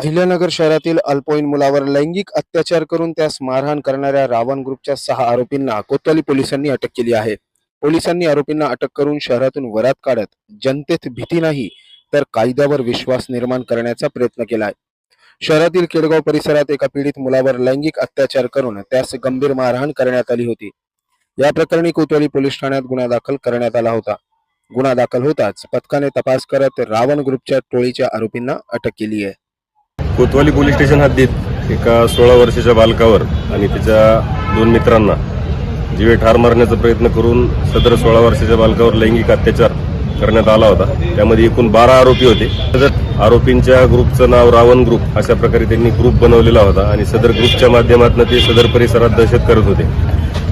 अहिल्यानगर शहरातील अल्पवयीन मुलावर लैंगिक अत्याचार करून त्यास मारहाण करणाऱ्या रावण ग्रुपच्या सहा आरोपींना कोतवाली पोलिसांनी अटक केली आहे. पोलिसांनी आरोपींना अटक करून शहरातून वरात काढत जनतेत भीती नाही तर कायद्यावर विश्वास निर्माण करण्याचा प्रयत्न केलाय. शहरातील केडगाव परिसरात एका पीडित मुलावर लैंगिक अत्याचार करून त्यास गंभीर मारहाण करण्यात आली होती. या प्रकरणी कोतवाली पोलीस ठाण्यात गुन्हा दाखल करण्यात आला होता. गुन्हा दाखल होताच पथकाने तपास करत रावण ग्रुपच्या टोळीच्या आरोपींना अटक केली आहे. कोतवाली पोलीस स्टेशन हद्दीत एका सोळा वर्षाच्या बालकावर आणि त्याच्या दोन मित्रांना जीवे ठार मारण्याचा प्रयत्न करून सदर सोळा वर्षाच्या बालकावर लैंगिक अत्याचार करण्यात आला होता. त्यामध्ये एकूण बारा आरोपी होते. सदर आरोपींच्या ग्रुपचं नाव रावण ग्रुप अशा प्रकारे त्यांनी ग्रुप बनवलेला होता आणि सदर ग्रुपच्या माध्यमातून ते सदर परिसरात दहशत करत होते.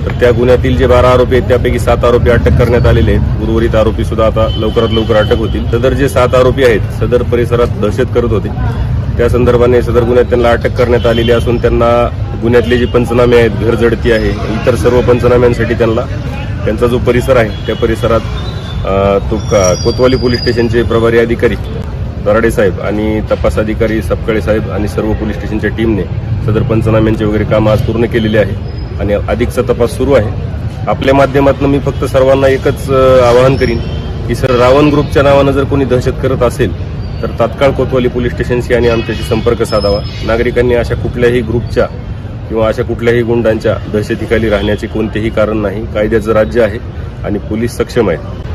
तर त्या गुन्ह्यातील जे बारा आरोपी आहेत त्यापैकी सात आरोपी अटक करण्यात आलेले आहेत. उर्वरित आरोपी सुद्धा आता लवकरात लवकर अटक होतील. सदर जे सात आरोपी आहेत सदर परिसरात दहशत करत होते. त्या संदर्भाने सदर गुन्ह्यात त्यांना अटक करण्यात आलेली असून त्यांना गुन्ह्यातले जे पंचनामे आहेत घरजडती आहे इतर सर्व पंचनाम्यांसाठी त्यांना त्यांचा जो परिसर आहे त्या परिसरात तो कोतवाली पोलीस स्टेशनचे प्रभारी अधिकारी दराडे साहेब आणि तपास अधिकारी सपकाळे साहेब आणि सर्व पोलीस स्टेशनच्या टीमने सदर पंचनाम्यांचे वगैरे काम आज पूर्ण केलेले आहे आणि अधिकचा तपास सुरू आहे. आपल्या माध्यमातून मी फक्त सर्वांना एकच आवाहन करीन की सर रावण ग्रुपच्या नावानं जर कोणी दहशत करत असेल तर तात्काळ कोतवाली पोलीस स्टेशनशी आणि आमच्याशी संपर्क साधावा. नागरिकांनी अशा कुठल्याही ग्रुपच्या किंवा अशा कुठल्याही गुंडांच्या दहशतीखाली राहण्याचे कोणतेही कारण नाही. कायद्याचं राज्य आहे आणि पोलीस सक्षम आहेत.